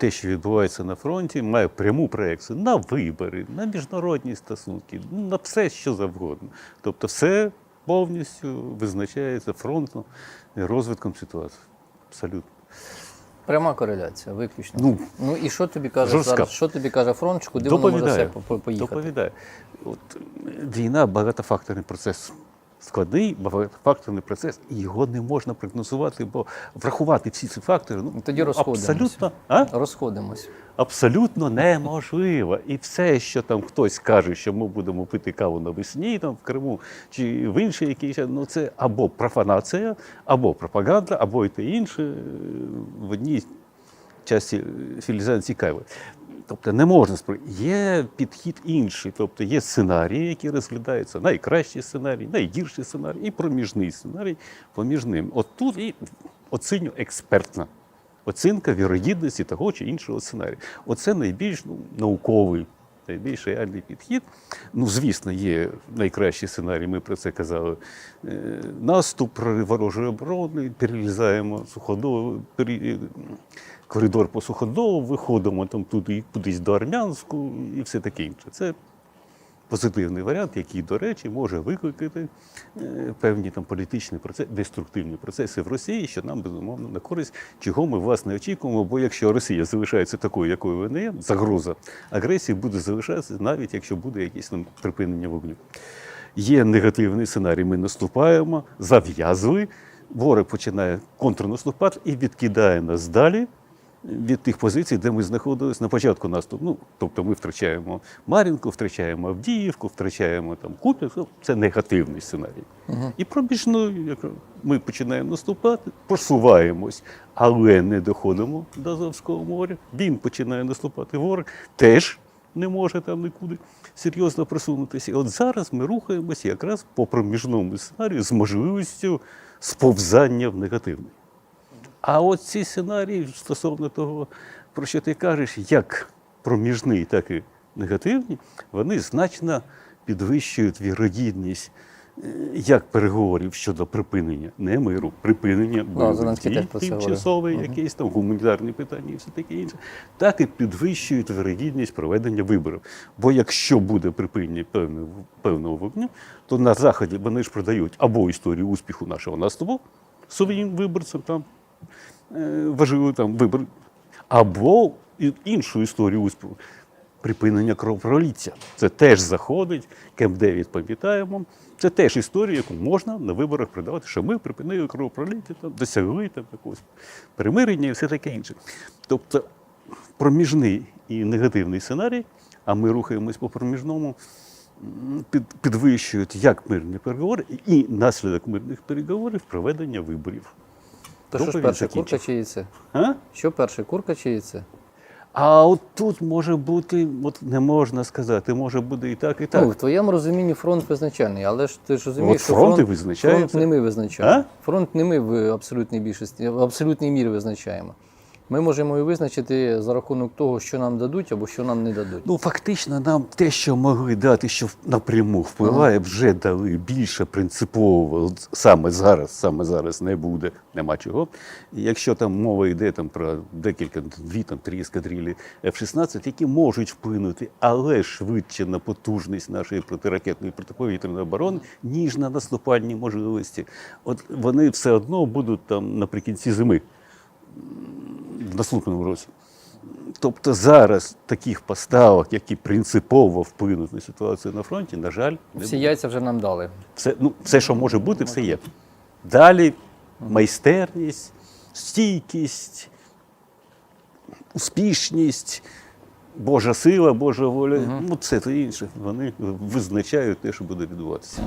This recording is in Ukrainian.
те, що відбувається на фронті, має пряму проекцію на вибори, на міжнародні стосунки, на все, що завгодно. Тобто, все повністю визначається фронтом і розвитком ситуації. Абсолютно. Пряма кореляція, виключно. Ну, Ну і що тобі каже жорстка. зараз? Що тобі каже фронт, куди воно може все поїхати? Доповідаю. От, е, війна багатофакторний процес. Складний багатофакторний процес, і його не можна прогнозувати, бо врахувати всі ці фактори ну, Тоді розходимося. абсолютно, а? Розходимось. абсолютно неможливо. І все, що там хтось каже, що ми будемо пити каву навесні там, в Криму чи в іншій якійсь, ну це або профанація, або пропаганда, або і те інше е, в одній часті філізації кави. Тобто не можна. Є підхід інший, тобто є сценарії, які розглядаються, найкращий сценарій, найгірший сценарій і проміжний сценарій поміж ним. От тут і оціню експертна Оцінка вірогідності того чи іншого сценарію. Оце найбільш ну, науковий, найбільш реальний підхід. Ну, звісно, є найкращий сценарій, ми про це казали. Е, Наступ ворожої оборони, перерізаємо суходол, коридор по суходолу, виходимо там туди, кудись до Армянську і все таке інше. Це позитивний варіант, який, до речі, може викликати е, певні там політичні процеси, деструктивні процеси в Росії, що нам безумовно на користь, чого ми власне очікуємо. Бо якщо Росія залишається такою, якою вона є, загроза агресії буде залишатися, навіть якщо буде якесь там припинення вогню. Є негативний сценарій. Ми наступаємо, зав'язли. Ворог починає контрнаступати і відкидає нас далі від тих позицій, де ми знаходилися на початку наступу. Ну, тобто ми втрачаємо Мар'їнку, втрачаємо Авдіївку, втрачаємо там Куп'янськ. Ну, Це негативний сценарій. І пробіжно, як ми починаємо наступати, просуваємось, але не доходимо до Азовського моря. Він починає наступати ворог, теж не може там нікуди серйозно просунутися. І от зараз ми рухаємося якраз по проміжному сценарію з можливістю сповзання в негативний. А от ці сценарії стосовно того, про що ти кажеш, як проміжний, так і негативні, вони значно підвищують вірогідність е, як переговорів щодо припинення, не миру, припинення бойових Зеленський дій, тимчасове, якесь там гуманітарні питання і все таке інше, так і підвищують вірогідність проведення виборів. Бо якщо буде припинення певного, певного вогню, то на Заході вони ж продають або історію успіху нашого наступу своїм виборцям там е, важливо там вибор, або іншу історію успіху. Припинення кровопроліття. Це теж заходить, Кемп 9 пам'ятаємо. Це теж історія, яку можна на виборах придавати, що ми припинили кровопроліття, там, досягли там, якогось примирення і все таке інше. Тобто проміжний і негативний сценарій, а ми рухаємось по проміжному, під, підвищують як мирні переговори, і наслідок мирних переговорів проведення виборів. То що ж перше, курка чи яйце? А? Що перше, курка чи яйце? А от тут може бути, от не можна сказати, може бути і так, і так. Ну, в твоєму розумінні фронт визначальний, але ж ти ж розумієш, От що фронт і фронт, визначається. фронт не ми визначаємо. А? Фронт не ми в абсолютній більшості, в абсолютній мірі визначаємо. Ми можемо і визначити за рахунок того, що нам дадуть або що нам не дадуть. Ну, фактично, нам те, що могли дати, що напряму впливає, вже дали більше принципово. Саме зараз, саме зараз не буде, нема чого. І якщо там мова йде там про декілька, дві там три ескадрилі F-16, які можуть вплинути, але швидше на потужність нашої протиракетної протиповітряної оборони, ніж на наступальні можливості. От вони все одно будуть там наприкінці зими в наступному році. Тобто зараз таких поставок, які принципово вплинуть на ситуацію на фронті, на жаль, не Всі буде. яйця вже нам дали. Все, ну, все, що може бути, все є. Далі майстерність, стійкість, успішність, Божа сила, Божа воля, ну це та інше. Вони визначають те, що буде відбуватися.